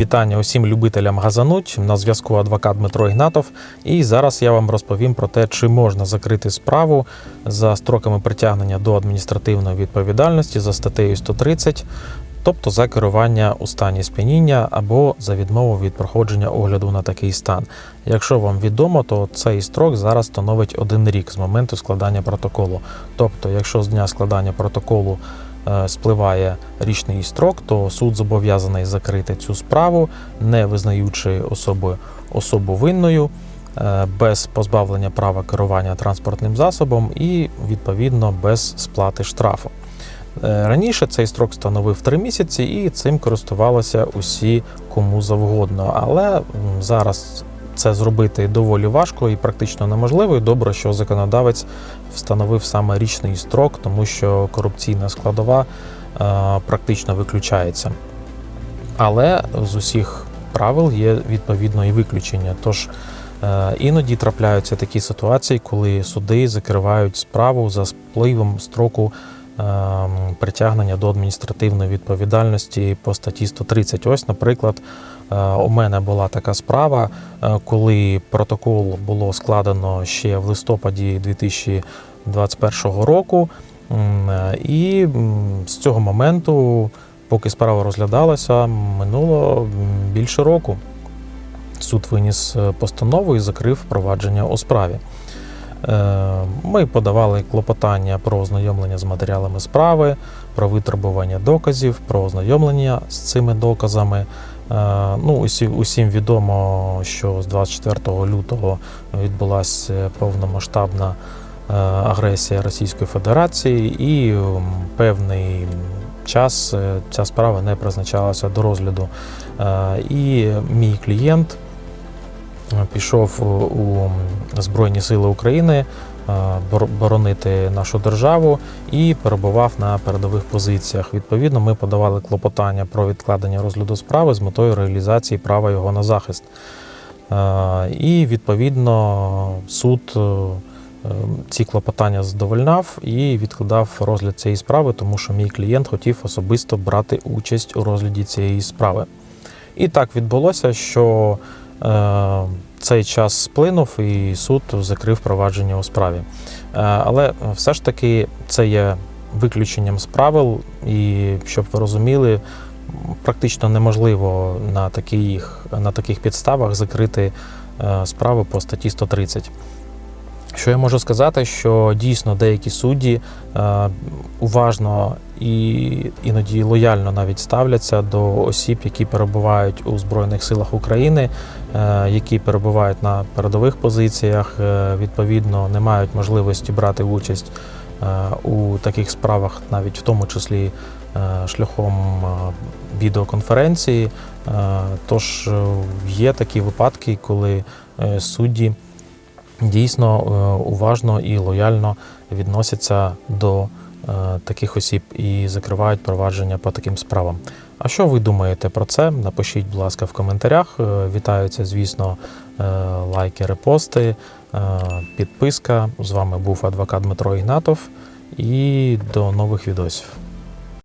Вітання усім любителям газануть. На зв'язку адвокат Дмитро Ігнатов. І зараз я вам розповім про те, чи можна закрити справу за строками притягнення до адміністративної відповідальності за статтею 130, тобто за керування у стані сп'яніння або за відмову від проходження огляду на такий стан. Якщо вам відомо, то цей строк зараз становить один рік з моменту складання протоколу. Тобто, якщо з дня складання протоколу спливає річний строк, то суд зобов'язаний закрити цю справу, не визнаючи особу, особу винною, е, без позбавлення права керування транспортним засобом і відповідно без сплати штрафу. Е, Раніше цей строк становив 3 місяці, і цим користувалися усі кому завгодно. Але зараз це зробити доволі важко і практично неможливо. І добре, що законодавець встановив саме річний строк, тому що корупційна складова е, практично виключається. Але з усіх правил є відповідно і виключення. Тож е, іноді трапляються такі ситуації, коли суди закривають справу за спливом строку притягнення до адміністративної відповідальності по статті 130. Ось, наприклад, е, у мене була така справа, е, коли протокол було складено ще в листопаді 2021 року. Е, І з цього моменту, поки справа розглядалася, минуло більше року. Суд виніс постанову і закрив провадження у справі. Е, Ми подавали клопотання про ознайомлення з матеріалами справи, про витребування доказів, про ознайомлення з цими доказами. Е, Ну, усім відомо, що з 24 лютого відбулася повномасштабна е, агресія Російської Федерації, і певний час ця справа не призначалася до розгляду. І мій клієнт пішов у Збройні Сили України е, боронити нашу державу і перебував на передових позиціях. Відповідно, ми подавали клопотання про відкладення розгляду справи з метою реалізації права його на захист. Е, І відповідно суд е, ці клопотання задовольняв і відкладав розгляд цієї справи, тому що мій клієнт хотів особисто брати участь у розгляді цієї справи. І так відбулося, що цей час сплинув і суд закрив провадження у справі. Е, але все ж таки це є виключенням з правил, і щоб ви розуміли, практично неможливо на таких, на таких підставах закрити е, справу по статті 130. Що я можу сказати, що дійсно деякі судді е, уважно і іноді лояльно навіть ставляться до осіб, які перебувають у Збройних силах України, е, які перебувають на передових позиціях, е, відповідно не мають можливості брати участь у таких справах, навіть в тому числі шляхом відеоконференції. Тож є такі випадки, коли судді дійсно е, уважно і лояльно відносяться до е, таких осіб і закривають провадження по таким справам. А що ви думаєте про це? Напишіть, будь ласка, в коментарях. Е, Вітаються, звісно, лайки, репости, підписка. З вами був адвокат Дмитро Ігнатов. І до нових відосів.